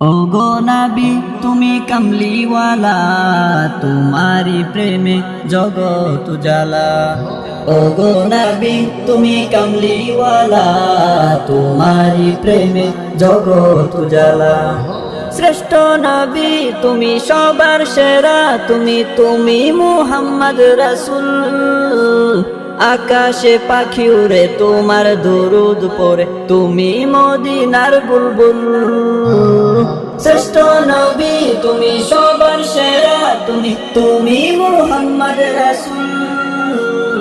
গো নাবি, তুমি কামলিওয়ালা তোমারি প্রেমে জগৎ জালা ও গো নাবি, তুমি কামলিওয়ালা তোমারি প্রেমে জগৎ জালা শ্রেষ্ঠ নবী, তুমি সবার সেরা, তুমি তুমি মুহাম্মদ রাসূল। আকাশে পাখি উড়ে তোমার দরুদ পরে তুমি মদিনার বুলবুল। শ্রেষ্ঠ নবী, তুমি সবার সেরা, তুমি তুমি মুহাম্মদ রাসূল।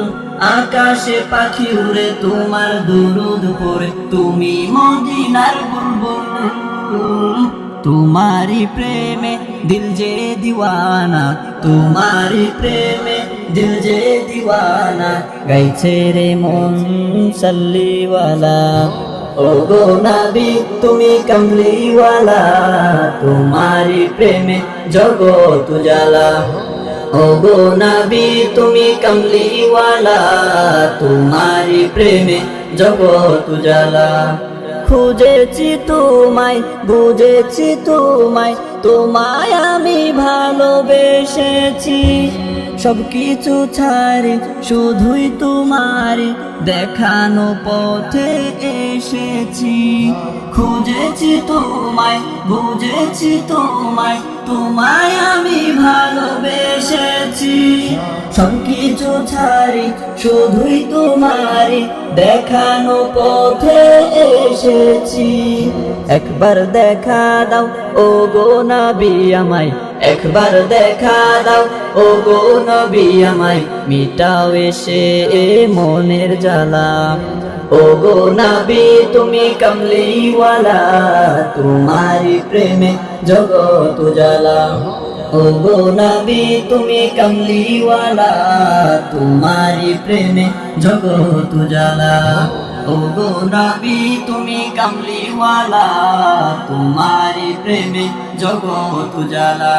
আকাশে পাখি উড়ে তোমার দুরুদ পরে তুমি মদিনার বুলবুল। তোমারি প্রেমে দিল যে দিওয়ানা তোমারি প্রেমে দিল যে দিওয়ানা। গাইছে রে মন সাল্লিওয়ালা। ও গো নাবি, তুমি কমলিওয়ালা তোমারি প্রেমে জগৎ জালা ও গো নবী, তুমি কমলিওয়ালা তোমারি প্রেমে জগৎ জালা খুঁজেছি তোমায়, বুঝেছি তোমায় তোমায় আমি ভালোবেসেছি। সব কিছু ছাড়ি, শুধুই তোমারে দেখানো পথে এসেছি। খুঁজেছি তোমায়, বুঝেছি তোমায় তোমায় আমি ভালোবেসেছি। সব কিছু ছাড়ি, শুধুই তোমারি দেখানো পথে এসেছি। একবার দেখা দাও ও গো নবী আমায় একবার দেখা দাও ও গো নবী আমায়। মিটাও এসে এ মনের জ্বালা। ও গো নবী, তুমি কমলিওয়ালা তোমারি প্রেমে জগৎ জ্বালা ও গো নবী, তুমি কমলিওয়ালা তোমারি প্রেমে জগৎ জ্বালা ও গো নবী তুমি কামলিওয়ালা তোমারি প্রেমে জগৎ জ্বালা